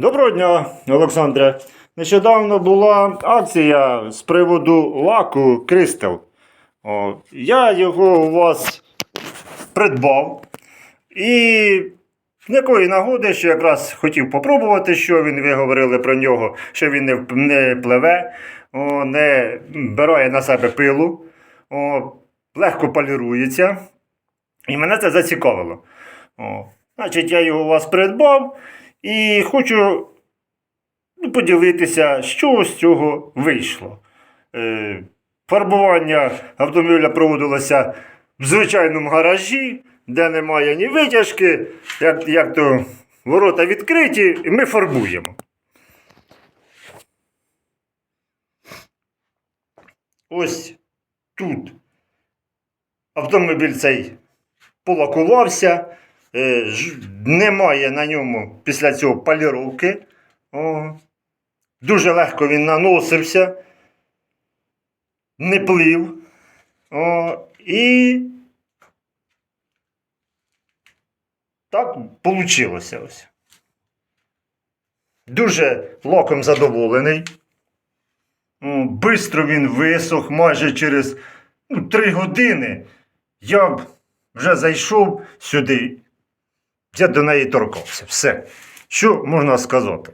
Доброго дня, Олександре. Нещодавно була акція з приводу лаку Кристал. Я його у вас придбав. І з якої нагоди, що якраз хотів попробувати, що він, ви говорили про нього, що він не, не пливе, о, не бере на себе пилу, о, легко полірується. І мене це зацікавило. О, значить, я його у вас придбав і хочу ну, поділитися, що з цього вийшло. Е, фарбування автомобіля проводилося в звичайному гаражі, де немає ні витяжки, як, як то ворота відкриті, і ми фарбуємо. Ось тут автомобіль цей полакувався, немає на ньому після цього поліровки. О, дуже легко він наносився, не плив. О, і так вийшло ось. Дуже лаком задоволений. О, Бистро він висох, майже через ну, 3 години. Я б вже зайшов сюди. Я до неї торкався. Все. Що можна сказати?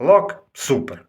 Лак супер.